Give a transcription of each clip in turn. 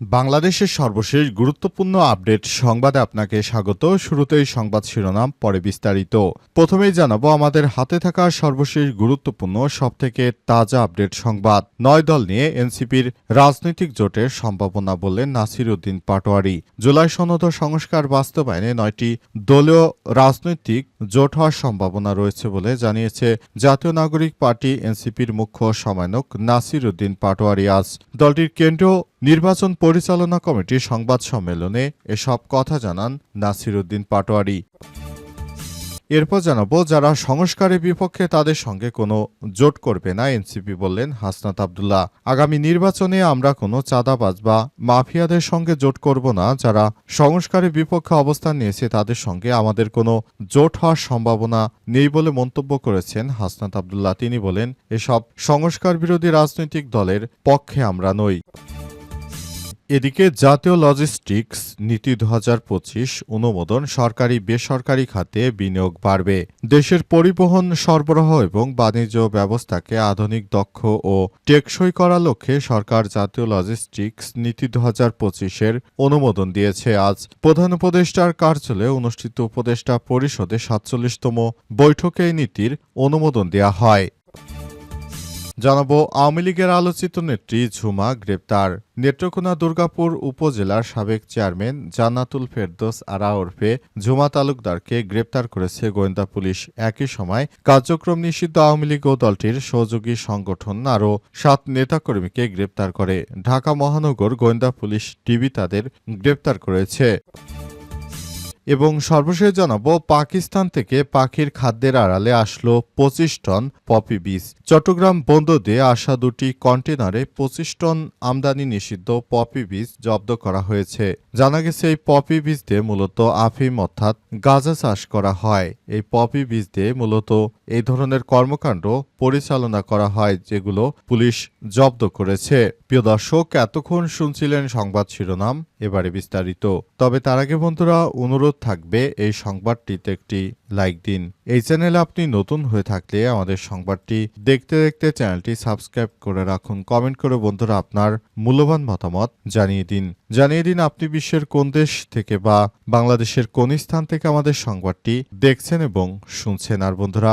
বাংলাদেশের সর্বশেষ গুরুত্বপূর্ণ আপডেট সংবাদে আপনাকে স্বাগত। শুরুতেই সংবাদ শিরোনাম, পরে বিস্তারিত। প্রথমেই জানাব, আমাদের হাতে থাকা সর্বশেষ গুরুত্বপূর্ণ, সবথেকে তাজা আপডেট সংবাদ। নয় দল নিয়ে এনসিপির রাজনৈতিক জোটের সম্ভাবনা বললেন নাসির উদ্দিন পাটোয়ারি। জুলাই সনদ সংস্কার বাস্তবায়নে নয়টি দলীয় রাজনৈতিক জোট হওয়ার সম্ভাবনা রয়েছে বলে জানিয়েছে জাতীয় নাগরিক পার্টি এনসিপির মুখ্য সমন্বয়ক নাসির উদ্দিন পাটোয়ারি আজ। দলটির কেন্দ্রীয় নির্বাচন পরিচালনা কমিটির সংবাদ সম্মেলনে এসব কথা জানান নাসির উদ্দিন পাটোয়ারি। এরপর জানাব, যারা সংস্কারের বিপক্ষে তাদের সঙ্গে কোনো জোট করবে না, এনসিপি বললেন হাসনাত আবদুল্লাহ। আগামী নির্বাচনে আমরা কোনো চাঁদাবাজ বা মাফিয়াদের সঙ্গে জোট করব না, যারা সংস্কারের বিপক্ষে অবস্থান নিয়েছে তাদের সঙ্গে আমাদের কোনো জোট হওয়ার সম্ভাবনা নেই বলে মন্তব্য করেছেন হাসনাত আবদুল্লাহ। তিনি বলেন, এসব সংস্কার বিরোধী রাজনৈতিক দলের পক্ষে আমরা নই। এদিকে জাতীয় লজিস্টিক্স নীতি দু হাজার পঁচিশ অনুমোদন সরকারি বেসরকারি খাতে বিনিয়োগ বাড়বে। দেশের পরিবহন সরবরাহ এবং বাণিজ্য ব্যবস্থাকে আধুনিক, দক্ষ ও টেকসই করার লক্ষ্যে সরকার জাতীয় লজিস্টিক্স নীতি দু এর অনুমোদন দিয়েছে। আজ প্রধান উপদেষ্টার কার্যালয়ে অনুষ্ঠিত উপদেষ্টা পরিষদে সাতচল্লিশতম বৈঠকে এই নীতির অনুমোদন দেওয়া হয়। জানাব আওয়ামী লীগের আলোচিত নেত্রী ঝুমা গ্রেপ্তার। নেত্রকোনা দুর্গাপুর উপজেলার সাবেক চেয়ারম্যান জান্নাতুল ফেরদোস আরা ওরফে ঝুমা তালুকদারকে গ্রেপ্তার করেছে গোয়েন্দা পুলিশ। একই সময় কার্যক্রম নিষিদ্ধ আওয়ামী লীগ ও দলটির সহযোগী সংগঠন আরও সাত নেতাকর্মীকে গ্রেপ্তার করে। ঢাকা মহানগর গোয়েন্দা পুলিশ টিভি তাদের গ্রেপ্তার করেছে। এবং সর্বশেষ জানাব, পাকিস্তান থেকে পাখির খাদ্যের আড়ালে আসলো পঁচিশ টন পপি বীজ। চট্টগ্রাম বন্দর দিয়ে আসা দুটি কন্টেনারে পঁচিশ টন আমদানি নিষিদ্ধ পপি বীজ জব্দ করা হয়েছে। জানা গেছে, এই পপি বীজ দিয়ে মূলত আফিম অর্থাৎ গাঁজা চাষ করা হয়। এই পপি বীজ দিয়ে মূলত এই ধরনের কর্মকাণ্ড পরিচালনা করা হয়, যেগুলো পুলিশ জব্দ করেছে। প্রিয় দর্শক, এতক্ষণ শুনছিলেন সংবাদ শিরোনাম, এবারে বিস্তারিত। তবে তার আগে বন্ধুরা, অনুরোধ থাকবে এই সংবাদটিতে একটি লাইক দিন। এই চ্যানেলে আপনি নতুন হয়ে থাকলে আমাদের সংবাদটি দেখতে দেখতে চ্যানেলটি সাবস্ক্রাইব করে রাখুন। কমেন্ট করে বন্ধুরা আপনার মূল্যবান মতামত জানিয়ে দিন। জানিয়ে দিন আপনি বিশ্বের কোন দেশ থেকে বা বাংলাদেশের কোন স্থান থেকে আমাদের সংবাদটি দেখছেন এবং শুনছেন। আর বন্ধুরা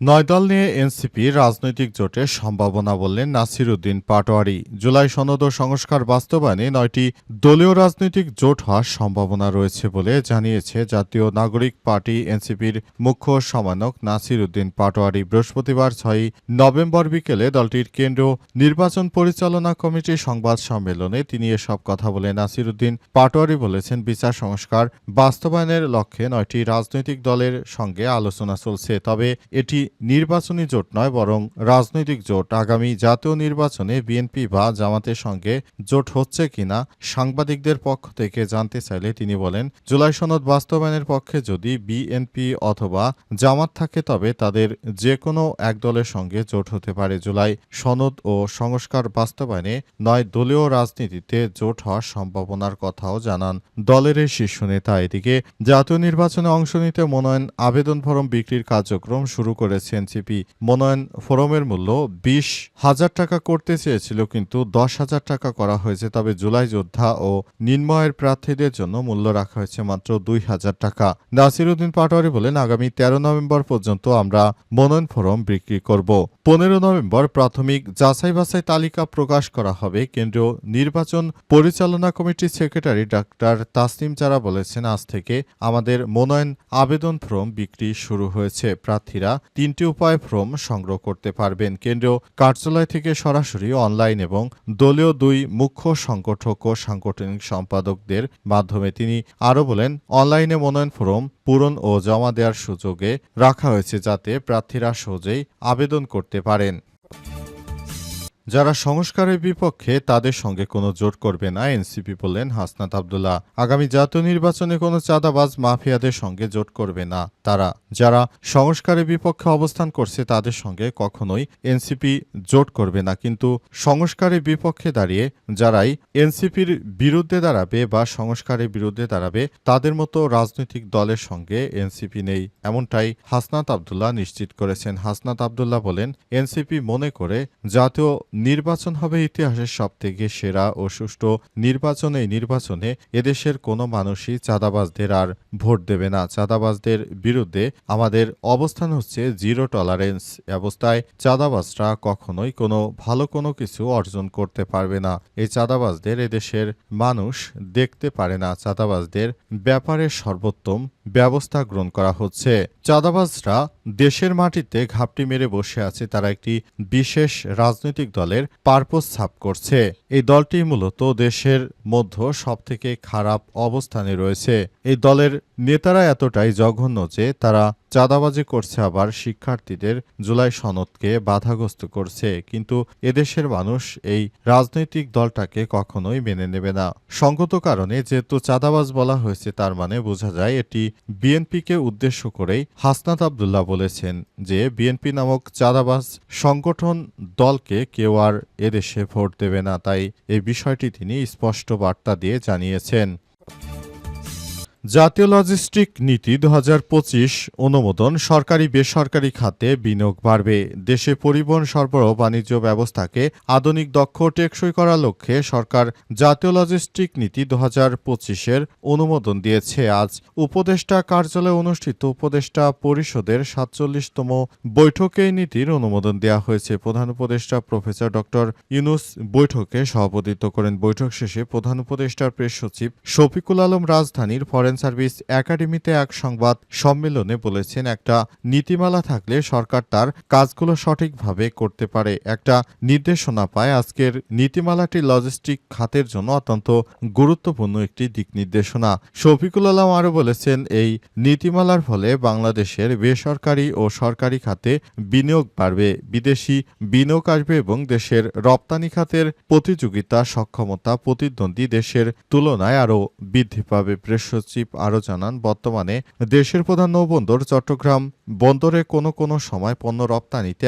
নয় দল নিয়ে এনসিপি রাজনৈতিক জোটের সম্ভাবনা বললেন নাসির উদ্দিন পাটোয়ারি। জুলাই সনদ ও সংস্কার বাস্তবায়নে নয়টি দলীয় রাজনৈতিক জোট হওয়ার সম্ভাবনা রয়েছে বলে জানিয়েছে জাতীয় নাগরিক পার্টি এনসিপির মুখ্য সমানক নাসির উদ্দিন পাটোয়ারি। বৃহস্পতিবার ছয়ই নভেম্বর বিকেলে দলটির কেন্দ্র নির্বাচন পরিচালনা কমিটির সংবাদ সম্মেলনে তিনি এসব কথা বলে নাসির উদ্দিন পাটোয়ারি বলেছেন, বিচার সংস্কার বাস্তবায়নের লক্ষ্যে নয়টি রাজনৈতিক দলের সঙ্গে আলোচনা চলছে, তবে এটি নির্বাচনী জোট নয়, বরং রাজনৈতিক জোট। আগামী জাতীয় নির্বাচনে বিএনপি বা জামাতের সঙ্গে জোট হচ্ছে কিনা সাংবাদিকদের পক্ষ থেকে জানতে চাইলে তিনি বলেন, জুলাই সনদ বাস্তবায়নের পক্ষে যদি বিএনপি অথবা জামাত থাকে, তবে তাদের যে কোনো এক দলের সঙ্গে জোট হতে পারে। জুলাই সনদ ও সংস্কার বাস্তবায়নে নয় দলীয় রাজনীতিতে জোট হওয়ার সম্ভাবনার কথাও জানান দলের এই শীর্ষ নেতা। এদিকে জাতীয় নির্বাচনে অংশ নিতে মনোনয়ন, আবেদন ফরম বিক্রির কার্যক্রম শুরু করেছে এনসিপি মনোনয়ন ফোরামের মূল্য বিশ হাজার টাকা করতে চেয়েছিল, কিন্তু দশ হাজার টাকা করা হয়েছে। তবে জুলাই যোদ্ধা ও নির্ময়ের প্রার্থীদের জন্য মূল্য রাখা হয়েছে মাত্র দুই হাজার টাকা। নাসিরুদ্দিন পাটোয়ারি বলেন, আগামী তেরো নভেম্বর পর্যন্ত আমরা মনোনয়ন ফোরাম বিক্রি করব। পনেরো নভেম্বর প্রাথমিক যাচাই বাছাই তালিকা প্রকাশ করা হবে। কেন্দ্রীয় নির্বাচন পরিচালনা কমিটির সেক্রেটারি ডাক্তার তাসনিম চারা বলেছেন, আজ থেকে আমাদের মনোনয়ন আবেদন ফর্ম বিক্রি শুরু হয়েছে। প্রার্থীরা তিনটি উপায় ফর্ম সংগ্রহ করতে পারবেন। কেন্দ্রীয় কার্যালয় থেকে সরাসরি অনলাইন এবং দলীয় দুই মুখ্য সংগঠক ও সাংগঠনিক সম্পাদকদের মাধ্যমে তিনি আরও বলেন, অনলাইনে মনোনয়ন ফর্ম পূরণ ও জমা দেওয়ার সুযোগে রাখা হয়েছে যাতে প্রার্থীরা সহজেই আবেদন করতে পারেন। যারা সংস্কারের বিপক্ষে তাদের সঙ্গে কোনো জোট করবে না, এনসিপি বললেন হাসনাত আবদুল্লাহ। আগামী জাতীয় নির্বাচনে কোনো চাঁদাবাজ মাফিয়াদের সঙ্গে জোট করবে না। তারা, যারা সংস্কারের বিপক্ষে অবস্থান করছে, তাদের সঙ্গে কখনোই এনসিপি জোট করবে না। কিন্তু সংস্কারের বিপক্ষে দাঁড়িয়ে যারাই এনসিপির বিরুদ্ধে দাঁড়াবে বা সংস্কারের বিরুদ্ধে দাঁড়াবে, তাদের মতো রাজনৈতিক দলের সঙ্গে এনসিপি নেই, এমনটাই হাসনাত আবদুল্লাহ নিশ্চিত করেছেন। হাসনাত আবদুল্লাহ বলেন, এনসিপি মনে করে জাতীয় নির্বাচন হবে ইতিহাসের সবথেকে সেরা ও সুষ্ঠু নির্বাচন। এই নির্বাচনে এদেশের কোনো মানুষই চাঁদাবাজদের আর ভোট দেবে না। চাঁদাবাজদের বিরুদ্ধে আমাদের অবস্থান হচ্ছে জিরো টলারেন্স অবস্থায়। চাঁদাবাজরা কখনোই কোনো ভালো কোনো কিছু অর্জন করতে পারবে না। এই চাঁদাবাজদের এদেশের মানুষ দেখতে পারে না। চাঁদাবাজদের ব্যাপারে সর্বোত্তম ব্যবস্থা গ্রহণ করা হচ্ছে। চাঁদাবাজরা দেশের মাটিতে ঘাপটি মেরে বসে আছে, তারা একটি বিশেষ রাজনৈতিক দলের পারপোজ ছাপ করছে। এই দলটি মূলত দেশের মধ্য সবথেকে খারাপ অবস্থানে রয়েছে। এই দলের নেতারা এতটাই জঘন্য যে তারা চাঁদাবাজি করছে আবার শিক্ষার্থীদের জুলাই সনদকে বাধাগ্রস্ত করছে, কিন্তু এদেশের মানুষ এই রাজনৈতিক দলটাকে কখনোই মেনে নেবে না। সঙ্গত কারণে যেহেতু চাঁদাবাজ বলা হয়েছে, তার মানে বোঝা যায় এটি বিএনপিকে উদ্দেশ্য করেই হাসনাত আবদুল্লাহ বলেছেন যে বিএনপি নামক চাঁদাবাজ সংগঠন দলকে কেউ আর এদেশে ভোট দেবে না, তাই এই বিষয়টি তিনি স্পষ্ট বার্তা দিয়ে জানিয়েছেন। জাতীয় লজিস্টিক নীতি দু হাজার পঁচিশ অনুমোদন সরকারি বেসরকারি খাতে বিনিয়োগ বাড়বে। দেশে পরিবহন সরবরাহ বাণিজ্য ব্যবস্থাকে আধুনিক দক্ষ টেকসই করার লক্ষ্যে সরকার জাতীয় লজিস্টিক নীতি দু এর অনুমোদন দিয়েছে। আজ উপদেষ্টা কার্যালয়ে অনুষ্ঠিত উপদেষ্টা পরিষদের সাতচল্লিশতম বৈঠকে এই নীতির অনুমোদন দেওয়া হয়েছে। প্রধান উপদেষ্টা প্রফেসর ডক্টর ইউনুস বৈঠকে সভাপতিত্ব করেন। বৈঠক শেষে প্রধান উপদেষ্টার প্রেস সচিব শফিকুল আলম রাজধানীর ফরেন সার্ভিস একাডেমিতে এক সংবাদ সম্মেলনে বলেছেন, একটা নীতিমালা থাকলে সরকার তার কাজগুলো সঠিকভাবে করতে পারে। একটা নির্দেশনা পায়, আজকের নীতিমালাটি লজিস্টিক খাতের জন্য অত্যন্ত গুরুত্বপূর্ণ একটি দিক নির্দেশনা। শফিকুল আলম আরও বলেছেন, এই নীতিমালার ফলে বাংলাদেশের বেসরকারি ও সরকারি খাতে বিনিয়োগ বাড়বে, বিদেশি বিনিয়োগ আসবে এবং দেশের রপ্তানি খাতের প্রতিযোগিতা, সক্ষমতা, প্রতিদ্বন্দ্বী দেশের তুলনায় আরও বৃদ্ধি পাবে। প্রেস সচিব আরও জানান, বর্তমানে দেশের প্রধান নৌবন্দর চট্টগ্রাম বন্দরে কোনো কোনো সময় পণ্য রপ্তানিতে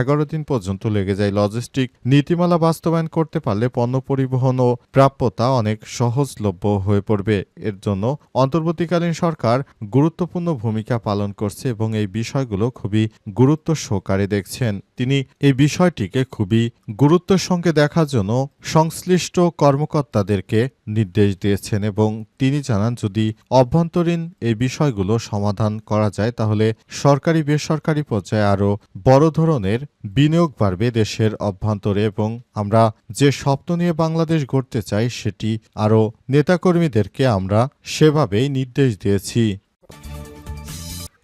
এগারো দিন পর্যন্ত লেগে যায়। লজিস্টিক নীতিমালা বাস্তবায়ন করতে পারলে পণ্য পরিবহন ও প্রাপ্যতা অনেক সহজলভ্য হয়ে পড়বে। এর জন্য অন্তর্বর্তীকালীন সরকার গুরুত্বপূর্ণ ভূমিকা পালন করছে এবং এই বিষয়গুলো খুবই গুরুত্ব সহকারে দেখছেন। তিনি এই বিষয়টিকে খুবই গুরুত্বের সঙ্গে দেখার জন্য সংশ্লিষ্ট কর্মকর্তাদেরকে নির্দেশ দিয়েছেন এবং তিনি জানান, যদি অভ্যন্তরীণ এই বিষয়গুলো সমাধান করা যায়, তাহলে সরকারি বেসরকারি পর্যায়ে আরও বড় ধরনের বিনিয়োগ বাড়বে দেশের অভ্যন্তরে এবং আমরা যে স্বপ্ন নিয়ে বাংলাদেশ গড়তে চাই, সেটি আরও নেতাকর্মীদেরকে আমরা সেভাবেই নির্দেশ দিয়েছি।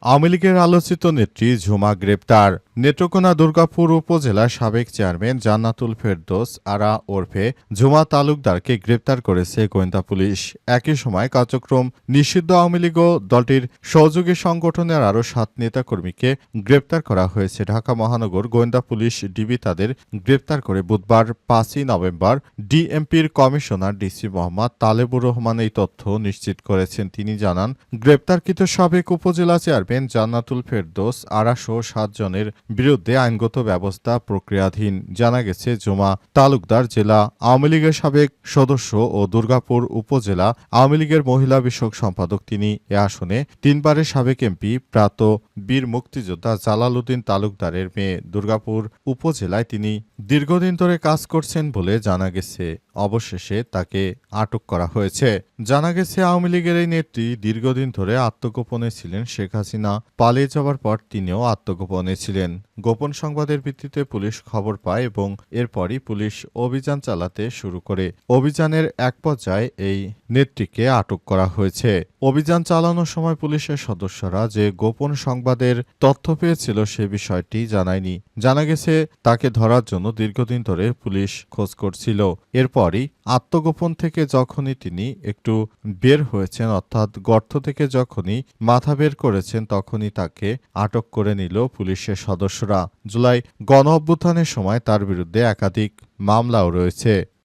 আওয়ামী লীগের আলোচিত নেত্রী ঝুমা গ্রেপ্তার। নেত্রকোনা দুর্গাপুর উপজেলার সাবেক চেয়ারম্যান জান্নাতুল ফেরদোস আরা ওরফে ঝুমা তালুকদারকে গ্রেপ্তার করেছে গোয়েন্দা পুলিশ। একই সময় কার্যক্রম নিষিদ্ধ আওয়ামী লীগ দলটির সহযোগী সংগঠনের আরও সাত নেতাকর্মীকে গ্রেপ্তার করা হয়েছে। ঢাকা মহানগর গোয়েন্দা পুলিশ ডিবি তাদের গ্রেপ্তার করে বুধবার পাঁচই নভেম্বর ডিএমপির কমিশনার ডিসি মোহাম্মদ তালেবুর রহমান এই তথ্য নিশ্চিত করেছেন। তিনি জানান, গ্রেপ্তারকৃত সাবেক উপজেলা চেয়ারম্যান জান্নাতুল ফেরদোস আড়াশো সাত জনের বিরুদ্ধে আইনগত ব্যবস্থা প্রক্রিয়াধীন। জানা গেছে, জমা তালুকদার জেলা আওয়ামী লীগের সাবেক সদস্য ও দুর্গাপুর উপজেলা আওয়ামী লীগের মহিলা বিষয়ক সম্পাদক তিনি এ আসনে তিনবারের সাবেক এমপি প্রাত বীর মুক্তিযোদ্ধা জালাল উদ্দিন তালুকদারের মেয়ে। দুর্গাপুর উপজেলায় তিনি দীর্ঘদিন ধরে কাজ করছেন বলে জানা গেছে। অবশেষে তাকে আটক করা হয়েছে। জানা গেছে, আওয়ামী লীগের এই নেত্রী দীর্ঘদিন ধরে আত্মগোপনে ছিলেন শেখ হাসিনা। পালিয়ে যাওয়ার পর তিনিও আত্মগোপনে ছিলেন। গোপন সংবাদের ভিত্তিতে পুলিশ খবর পায় এবং এরপরই পুলিশ অভিযান চালাতে শুরু করে। অভিযানের এক পর্যায়ে এই নেত্রীকে আটক করা হয়েছে। অভিযান চালানোর সময় পুলিশের সদস্যরা যে গোপন সংবাদের তথ্য পেয়েছিল সে বিষয়টি জানায়নি। জানা গেছে, তাকে ধরার জন্য দীর্ঘদিন ধরে পুলিশ খোঁজ করছিল। এরপরই আত্মগোপন থেকে যখনই তিনি একটু বের হয়েছেন, অর্থাৎ গর্ত থেকে যখনই মাথা বের করেছেন, তখনই তাকে আটক করে নিল পুলিশের সদস্যরা। জুলাই গণ অভ্যুত্থানের সময় তার বিরুদ্ধে একাধিক মামলাও রয়েছে।